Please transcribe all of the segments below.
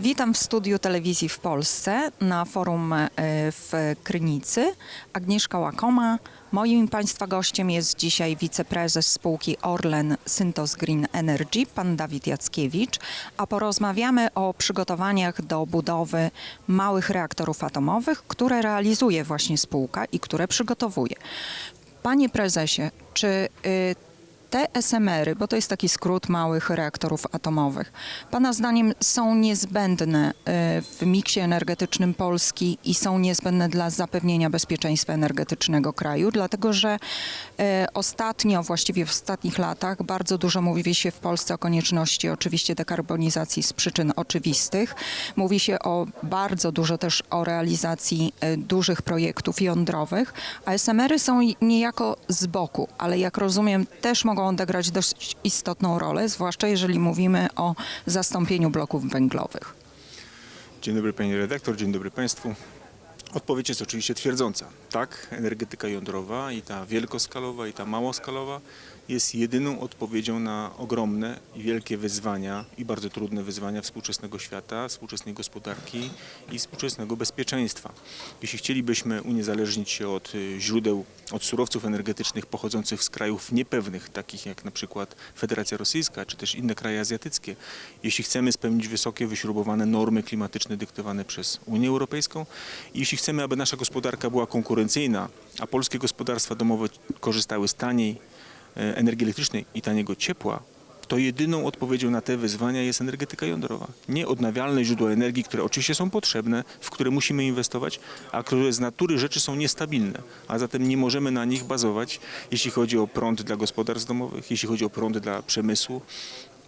Witam w studiu telewizji w Polsce na forum e, w Krynicy. Agnieszka Łakoma. Moim Państwa gościem jest dzisiaj wiceprezes spółki Orlen Syntos Green Energy, pan Dawid Jackiewicz, a porozmawiamy o przygotowaniach do budowy małych reaktorów atomowych, które realizuje właśnie spółka i które przygotowuje. Panie prezesie, czy y, te SMR-y, bo to jest taki skrót małych reaktorów atomowych, Pana zdaniem są niezbędne y, w miksie energetycznym Polski i są niezbędne dla zapewnienia bezpieczeństwa energetycznego kraju, dlatego że y, ostatnio, właściwie w ostatnich latach, bardzo dużo mówi się w Polsce o konieczności oczywiście dekarbonizacji z przyczyn oczywistych. Mówi się o bardzo dużo też o realizacji y, dużych projektów jądrowych, a SMR-y są niejako z boku, ale jak rozumiem też mogą odegrać dość istotną rolę, zwłaszcza jeżeli mówimy o zastąpieniu bloków węglowych. Dzień dobry pani redaktor, dzień dobry państwu. Odpowiedź jest oczywiście twierdząca. Tak, energetyka jądrowa i ta wielkoskalowa i ta małoskalowa jest jedyną odpowiedzią na ogromne i wielkie wyzwania i bardzo trudne wyzwania współczesnego świata, współczesnej gospodarki i współczesnego bezpieczeństwa. Jeśli chcielibyśmy uniezależnić się od y, źródeł, od surowców energetycznych pochodzących z krajów niepewnych, takich jak na przykład Federacja Rosyjska czy też inne kraje azjatyckie, jeśli chcemy spełnić wysokie, wyśrubowane normy klimatyczne dyktowane przez Unię Europejską jeśli chcemy, aby nasza gospodarka była konkurencyjna, a polskie gospodarstwa domowe korzystały z taniej energii elektrycznej i taniego ciepła, to jedyną odpowiedzią na te wyzwania jest energetyka jądrowa. Nie odnawialne źródła energii, które oczywiście są potrzebne, w które musimy inwestować, a które z natury rzeczy są niestabilne, a zatem nie możemy na nich bazować, jeśli chodzi o prąd dla gospodarstw domowych, jeśli chodzi o prąd dla przemysłu,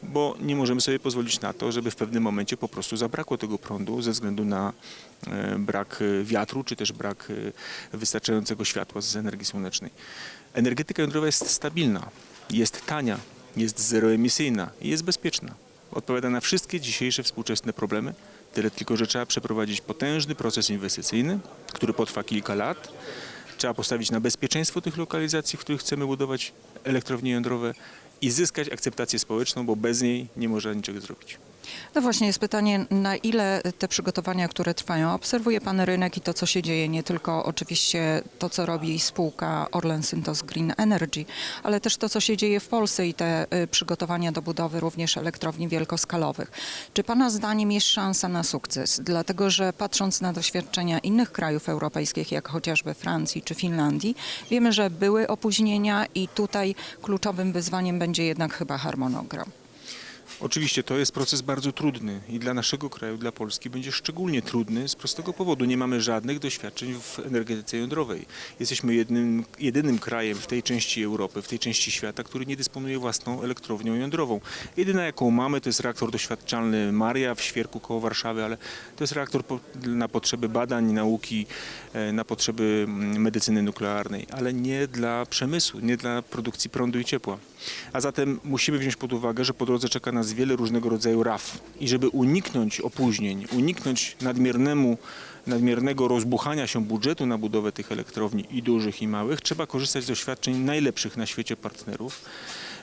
bo nie możemy sobie pozwolić na to, żeby w pewnym momencie po prostu zabrakło tego prądu ze względu na e, brak e, wiatru, czy też brak e, wystarczającego światła z energii słonecznej. Energetyka jądrowa jest stabilna, jest tania, jest zeroemisyjna i jest bezpieczna. Odpowiada na wszystkie dzisiejsze współczesne problemy, tyle tylko, że trzeba przeprowadzić potężny proces inwestycyjny, który potrwa kilka lat. Trzeba postawić na bezpieczeństwo tych lokalizacji, w których chcemy budować elektrownie jądrowe i zyskać akceptację społeczną, bo bez niej nie można niczego zrobić. No właśnie jest pytanie, na ile te przygotowania, które trwają, obserwuje Pan rynek i to, co się dzieje, nie tylko oczywiście to, co robi spółka Orlen Syntos Green Energy, ale też to, co się dzieje w Polsce i te y, przygotowania do budowy również elektrowni wielkoskalowych. Czy Pana zdaniem jest szansa na sukces? Dlatego, że patrząc na doświadczenia innych krajów europejskich, jak chociażby Francji czy Finlandii, wiemy, że były opóźnienia i tutaj kluczowym wyzwaniem będzie jednak chyba harmonogram. Oczywiście to jest proces bardzo trudny i dla naszego kraju, dla Polski będzie szczególnie trudny z prostego powodu. Nie mamy żadnych doświadczeń w energetyce jądrowej. Jesteśmy jednym, jedynym krajem w tej części Europy, w tej części świata, który nie dysponuje własną elektrownią jądrową. Jedyna jaką mamy to jest reaktor doświadczalny Maria w Świerku koło Warszawy, ale to jest reaktor na potrzeby badań, nauki, e, na potrzeby mm, medycyny nuklearnej, ale nie dla przemysłu, nie dla produkcji prądu i ciepła. A zatem musimy wziąć pod uwagę, że po drodze czeka nas wiele różnego rodzaju raf i żeby uniknąć opóźnień, uniknąć nadmiernemu, nadmiernego rozbuchania się budżetu na budowę tych elektrowni i dużych i małych, trzeba korzystać z doświadczeń najlepszych na świecie partnerów.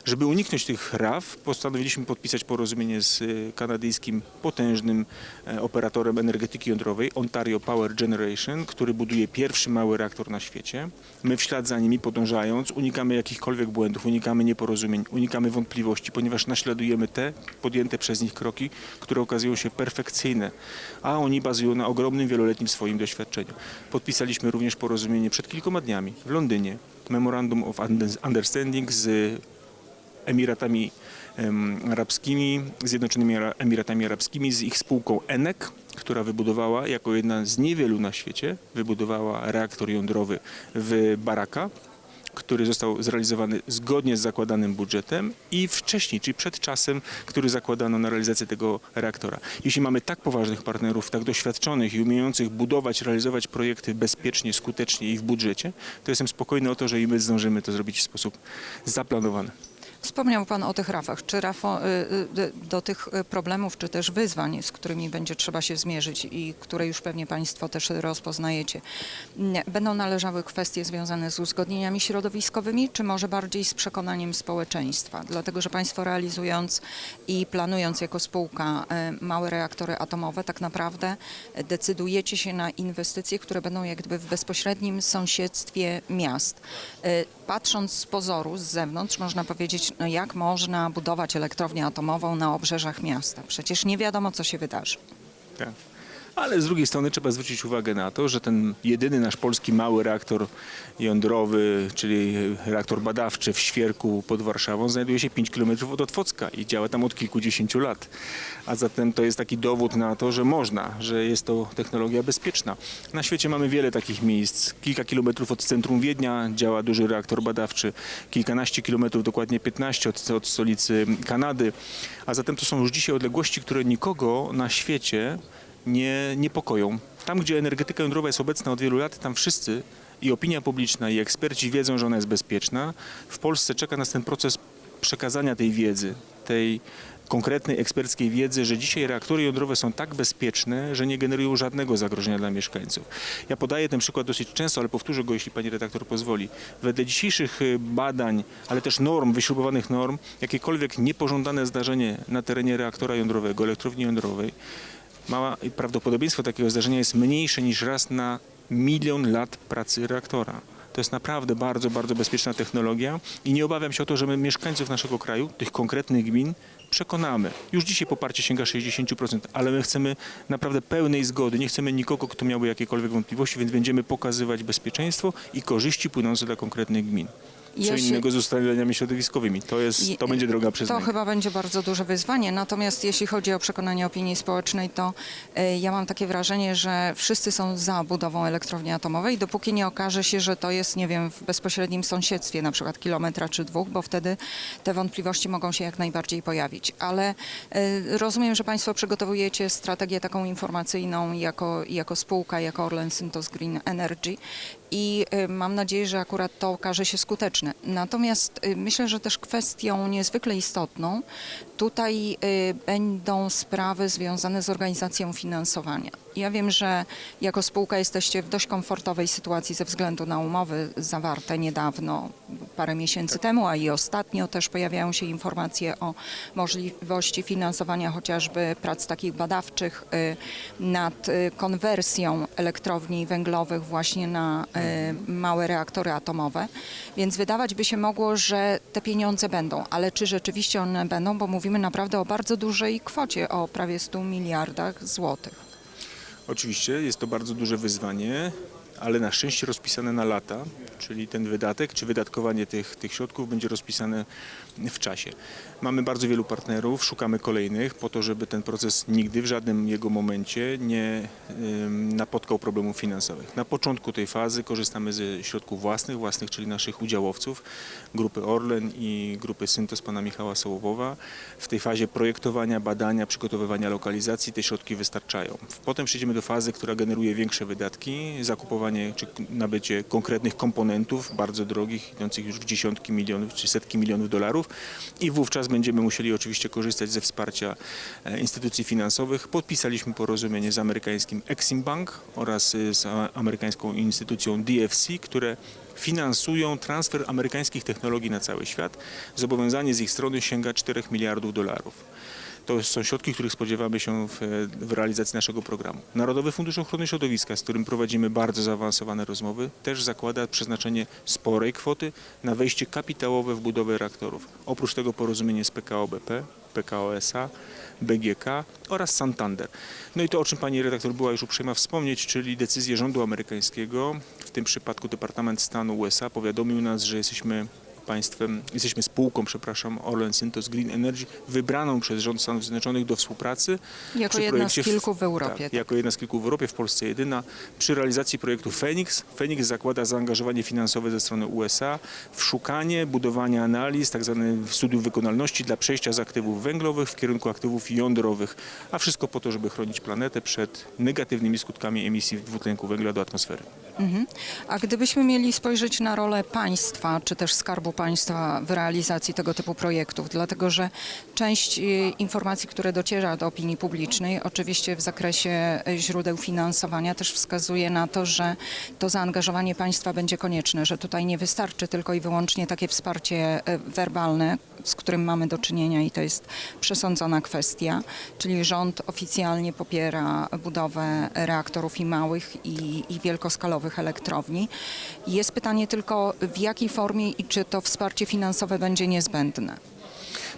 Żeby uniknąć tych raf, postanowiliśmy podpisać porozumienie z y, kanadyjskim potężnym e, operatorem energetyki jądrowej Ontario Power Generation, który buduje pierwszy mały reaktor na świecie. My w ślad za nimi podążając unikamy jakichkolwiek błędów, unikamy nieporozumień, unikamy wątpliwości, ponieważ naśladujemy te podjęte przez nich kroki, które okazują się perfekcyjne, a oni bazują na ogromnym, wieloletnim swoim doświadczeniu. Podpisaliśmy również porozumienie przed kilkoma dniami w Londynie. Memorandum of Understanding z Emiratami em, Arabskimi, Zjednoczonymi Emiratami Arabskimi, z ich spółką ENEC, która wybudowała jako jedna z niewielu na świecie, wybudowała reaktor jądrowy w Baraka, który został zrealizowany zgodnie z zakładanym budżetem i wcześniej, czyli przed czasem, który zakładano na realizację tego reaktora. Jeśli mamy tak poważnych partnerów, tak doświadczonych i umiejących budować, realizować projekty bezpiecznie, skutecznie i w budżecie, to jestem spokojny o to, że i my zdążymy to zrobić w sposób zaplanowany. Wspomniał Pan o tych rafach. Czy rafo, y, y, do tych y, problemów, czy też wyzwań, z którymi będzie trzeba się zmierzyć i które już pewnie Państwo też rozpoznajecie, będą należały kwestie związane z uzgodnieniami środowiskowymi, czy może bardziej z przekonaniem społeczeństwa? Dlatego, że Państwo realizując i planując jako spółka y, małe reaktory atomowe, tak naprawdę decydujecie się na inwestycje, które będą jak gdyby w bezpośrednim sąsiedztwie miast. Patrząc z pozoru, z zewnątrz, można powiedzieć, no jak można budować elektrownię atomową na obrzeżach miasta? Przecież nie wiadomo, co się wydarzy. Tak. Ale z drugiej strony trzeba zwrócić uwagę na to, że ten jedyny nasz polski mały reaktor jądrowy, czyli reaktor badawczy w Świerku pod Warszawą, znajduje się 5 km od Otwocka i działa tam od kilkudziesięciu lat. A zatem to jest taki dowód na to, że można, że jest to technologia bezpieczna. Na świecie mamy wiele takich miejsc. Kilka kilometrów od centrum Wiednia działa duży reaktor badawczy, kilkanaście kilometrów, dokładnie 15 od, od stolicy Kanady. A zatem to są już dzisiaj odległości, które nikogo na świecie nie niepokoją. Tam, gdzie energetyka jądrowa jest obecna od wielu lat, tam wszyscy i opinia publiczna, i eksperci wiedzą, że ona jest bezpieczna. W Polsce czeka nas ten proces przekazania tej wiedzy, tej konkretnej eksperckiej wiedzy, że dzisiaj reaktory jądrowe są tak bezpieczne, że nie generują żadnego zagrożenia dla mieszkańców. Ja podaję ten przykład dosyć często, ale powtórzę go, jeśli pani redaktor pozwoli. Wedle dzisiejszych y, badań, ale też norm, wyśrubowanych norm, jakiekolwiek niepożądane zdarzenie na terenie reaktora jądrowego, elektrowni jądrowej, mała prawdopodobieństwo takiego zdarzenia jest mniejsze niż raz na milion lat pracy reaktora. To jest naprawdę bardzo, bardzo bezpieczna technologia i nie obawiam się o to, że my mieszkańców naszego kraju, tych konkretnych gmin, przekonamy. Już dzisiaj poparcie sięga 60%, ale my chcemy naprawdę pełnej zgody. Nie chcemy nikogo, kto miałby jakiekolwiek wątpliwości, więc będziemy pokazywać bezpieczeństwo i korzyści płynące dla konkretnych gmin. Co się- innego z ustaleniami środowiskowymi. To, jest, to będzie droga To przyznania. chyba będzie bardzo duże wyzwanie. Natomiast jeśli chodzi o przekonanie opinii społecznej, to e, ja mam takie wrażenie, że wszyscy są za budową elektrowni atomowej, dopóki nie okaże się, że to jest, nie wiem, w bezpośrednim sąsiedztwie, na przykład kilometra czy dwóch, bo wtedy te wątpliwości mogą się jak najbardziej pojawić. Ale e, rozumiem, że Państwo przygotowujecie strategię taką informacyjną jako, jako spółka, jako Orlen Synthos Green Energy i y, mam nadzieję, że akurat to okaże się skuteczne. Natomiast y, myślę, że też kwestią niezwykle istotną tutaj y, będą sprawy związane z organizacją finansowania. Ja wiem, że jako spółka jesteście w dość komfortowej sytuacji ze względu na umowy zawarte niedawno, parę miesięcy temu, a i ostatnio też pojawiają się informacje o możliwości finansowania chociażby prac takich badawczych y, nad y, konwersją elektrowni węglowych właśnie na y, małe reaktory atomowe. Więc wydawać by się mogło, że te pieniądze będą, ale czy rzeczywiście one będą, bo mówimy naprawdę o bardzo dużej kwocie, o prawie 100 miliardach złotych. Oczywiście jest to bardzo duże wyzwanie, ale na szczęście rozpisane na lata, czyli ten wydatek czy wydatkowanie tych, tych środków będzie rozpisane w czasie. Mamy bardzo wielu partnerów, szukamy kolejnych po to, żeby ten proces nigdy w żadnym jego momencie nie napotkał problemów finansowych. Na początku tej fazy korzystamy ze środków własnych, własnych, czyli naszych udziałowców, grupy Orlen i grupy Syntos pana Michała Sołowowa. W tej fazie projektowania, badania, przygotowywania lokalizacji te środki wystarczają. Potem przejdziemy do fazy, która generuje większe wydatki, zakupowanie czy nabycie konkretnych komponentów, bardzo drogich, idących już w dziesiątki milionów czy setki milionów dolarów i wówczas będziemy musieli oczywiście korzystać ze wsparcia e, instytucji finansowych. Podpisaliśmy porozumienie z amerykańskim Exim Bank oraz y, z amerykańską instytucją DFC, które finansują transfer amerykańskich technologii na cały świat. Zobowiązanie z ich strony sięga 4 miliardów dolarów. To są środki, których spodziewamy się w, w realizacji naszego programu. Narodowy Fundusz Ochrony Środowiska, z którym prowadzimy bardzo zaawansowane rozmowy, też zakłada przeznaczenie sporej kwoty na wejście kapitałowe w budowę reaktorów. Oprócz tego porozumienie z PKO BP, PKO SA, BGK oraz Santander. No i to, o czym pani redaktor była już uprzejma wspomnieć, czyli decyzję rządu amerykańskiego, w tym przypadku Departament Stanu USA powiadomił nas, że jesteśmy państwem, jesteśmy spółką, przepraszam, Orlen Synthos Green Energy, wybraną przez rząd Stanów Zjednoczonych do współpracy. Jako jedna z kilku w Europie. Tak, tak. jako jedna z kilku w Europie, w Polsce jedyna, przy realizacji projektu Phoenix. Phoenix zakłada zaangażowanie finansowe ze strony USA w szukanie, budowanie analiz, tak zwanych studiów wykonalności dla przejścia z aktywów węglowych w kierunku aktywów jądrowych, a wszystko po to, żeby chronić planetę przed negatywnymi skutkami emisji dwutlenku węgla do atmosfery. Mhm. A gdybyśmy mieli spojrzeć na rolę państwa, czy też Skarbu Państwa w realizacji tego typu projektów, dlatego że część y, informacji, które dociera do opinii publicznej, oczywiście w zakresie y, źródeł finansowania też wskazuje na to, że to zaangażowanie państwa będzie konieczne, że tutaj nie wystarczy tylko i wyłącznie takie wsparcie y, werbalne, z którym mamy do czynienia i to jest przesądzona kwestia, czyli rząd oficjalnie popiera budowę reaktorów i małych i, i wielkoskalowych elektrowni. Jest pytanie tylko w jakiej formie i czy to wsparcie finansowe będzie niezbędne.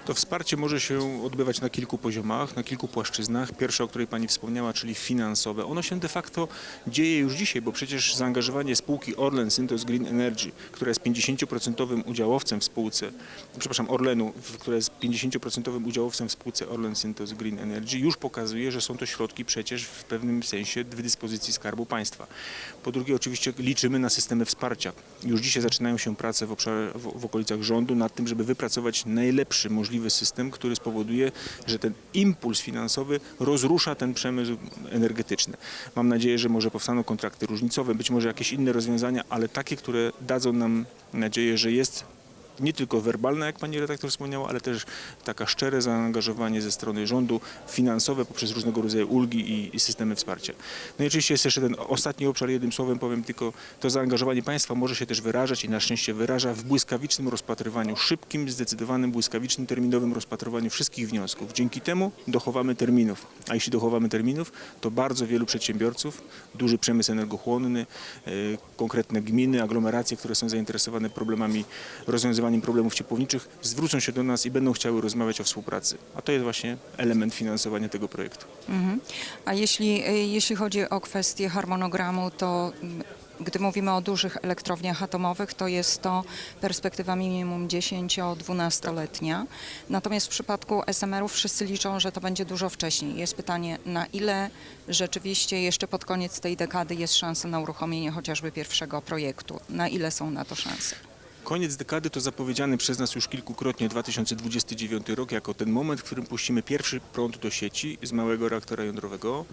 To wsparcie może się odbywać na kilku poziomach, na kilku płaszczyznach. Pierwsza, o której Pani wspomniała, czyli finansowe. Ono się de facto dzieje już dzisiaj, bo przecież zaangażowanie spółki Orlen Synthos Green Energy, która jest 50% udziałowcem w spółce, przepraszam, Orlenu, która jest 50% udziałowcem w spółce Orlen Synthos Green Energy, już pokazuje, że są to środki przecież w pewnym sensie w dyspozycji Skarbu Państwa. Po drugie, oczywiście liczymy na systemy wsparcia. Już dzisiaj zaczynają się prace w, obszarze, w, w okolicach rządu nad tym, żeby wypracować najlepszy możliwy system, który spowoduje, że ten impuls finansowy rozrusza ten przemysł energetyczny. Mam nadzieję, że może powstaną kontrakty różnicowe, być może jakieś inne rozwiązania, ale takie, które dadzą nam nadzieję, że jest nie tylko werbalne, jak pani redaktor wspomniała, ale też taka szczere zaangażowanie ze strony rządu, finansowe poprzez różnego rodzaju ulgi i, i systemy wsparcia. No i oczywiście jest jeszcze ten ostatni obszar, jednym słowem powiem tylko, to zaangażowanie państwa może się też wyrażać i na szczęście wyraża w błyskawicznym rozpatrywaniu, szybkim, zdecydowanym, błyskawicznym, terminowym rozpatrywaniu wszystkich wniosków. Dzięki temu dochowamy terminów, a jeśli dochowamy terminów, to bardzo wielu przedsiębiorców, duży przemysł energochłonny, e, konkretne gminy, aglomeracje, które są zainteresowane problemami, rozwiązywaniem problemów ciepłowniczych, zwrócą się do nas i będą chciały rozmawiać o współpracy. A to jest właśnie element finansowania tego projektu. Mhm. A jeśli, y, jeśli chodzi o kwestię harmonogramu, to mm, gdy mówimy o dużych elektrowniach atomowych, to jest to perspektywa minimum 10-12-letnia. Natomiast w przypadku SMR-ów wszyscy liczą, że to będzie dużo wcześniej. Jest pytanie, na ile rzeczywiście jeszcze pod koniec tej dekady jest szansa na uruchomienie chociażby pierwszego projektu? Na ile są na to szanse? Koniec dekady to zapowiedziany przez nas już kilkukrotnie 2029 rok jako ten moment, w którym puścimy pierwszy prąd do sieci z małego reaktora jądrowego.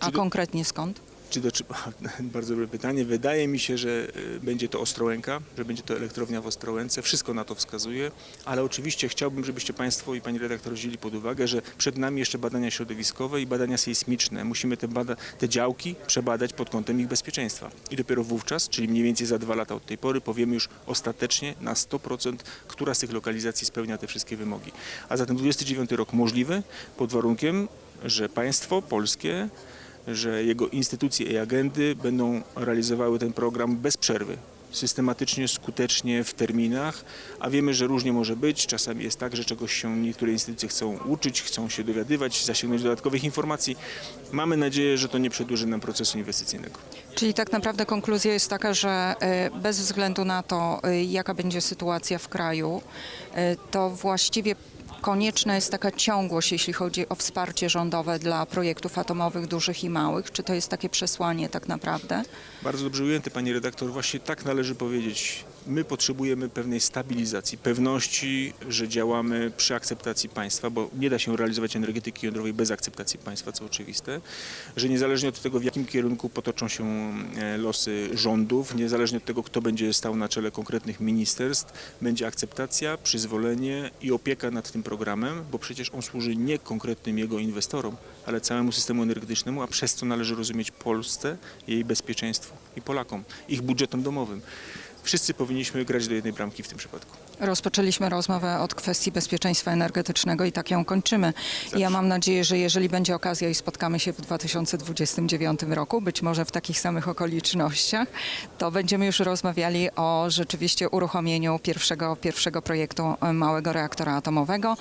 A konkretnie skąd? Czy do, czy, bardzo dobre pytanie. Wydaje mi się, że y, będzie to Ostrołęka, że będzie to elektrownia w Ostrołęce. Wszystko na to wskazuje, ale oczywiście chciałbym, żebyście Państwo i Pani redaktor wzięli pod uwagę, że przed nami jeszcze badania środowiskowe i badania sejsmiczne. Musimy te, bada, te działki przebadać pod kątem ich bezpieczeństwa. I dopiero wówczas, czyli mniej więcej za dwa lata od tej pory, powiemy już ostatecznie na 100%, która z tych lokalizacji spełnia te wszystkie wymogi. A zatem 29 rok możliwy pod warunkiem, że państwo polskie że jego instytucje i agendy będą realizowały ten program bez przerwy. Systematycznie, skutecznie, w terminach, a wiemy, że różnie może być. Czasami jest tak, że czegoś się niektóre instytucje chcą uczyć, chcą się dowiadywać, zasięgnąć dodatkowych informacji. Mamy nadzieję, że to nie przedłuży nam procesu inwestycyjnego. Czyli tak naprawdę konkluzja jest taka, że e, bez względu na to, e, jaka będzie sytuacja w kraju, e, to właściwie konieczna jest taka ciągłość, jeśli chodzi o wsparcie rządowe dla projektów atomowych dużych i małych. Czy to jest takie przesłanie tak naprawdę? Bardzo dobrze ujęty, pani redaktor. Właśnie tak należy powiedzieć. My potrzebujemy pewnej stabilizacji, pewności, że działamy przy akceptacji państwa, bo nie da się realizować energetyki jądrowej bez akceptacji państwa, co oczywiste, że niezależnie od tego, w jakim kierunku potoczą się e, losy rządów, niezależnie od tego, kto będzie stał na czele konkretnych ministerstw, będzie akceptacja, przyzwolenie i opieka nad tym programem, bo przecież on służy nie konkretnym jego inwestorom, ale całemu systemu energetycznemu, a przez co należy rozumieć Polsce, jej bezpieczeństwu i Polakom, ich budżetom domowym. Wszyscy powinniśmy grać do jednej bramki w tym przypadku. Rozpoczęliśmy rozmowę od kwestii bezpieczeństwa energetycznego i tak ją kończymy. I Ja mam nadzieję, że jeżeli będzie okazja i spotkamy się w 2029 roku, być może w takich samych okolicznościach, to będziemy już rozmawiali o rzeczywiście uruchomieniu pierwszego, pierwszego projektu e, małego reaktora atomowego,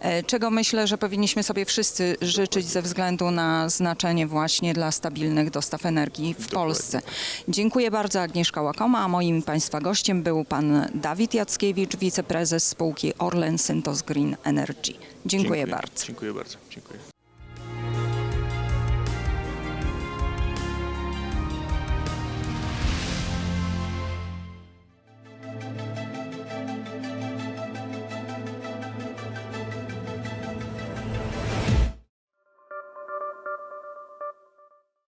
e, czego myślę, że powinniśmy sobie wszyscy życzyć ze względu na znaczenie właśnie dla stabilnych dostaw energii w Polsce. Dziękuję bardzo Agnieszka Łakoma, a moim i Państwa gościem był pan Dawid Jackiewicz, wiceprezes spółki Orlen Synthos Green Energy. Dziękuję bardzo. Dziękuję bardzo. Dziękuję.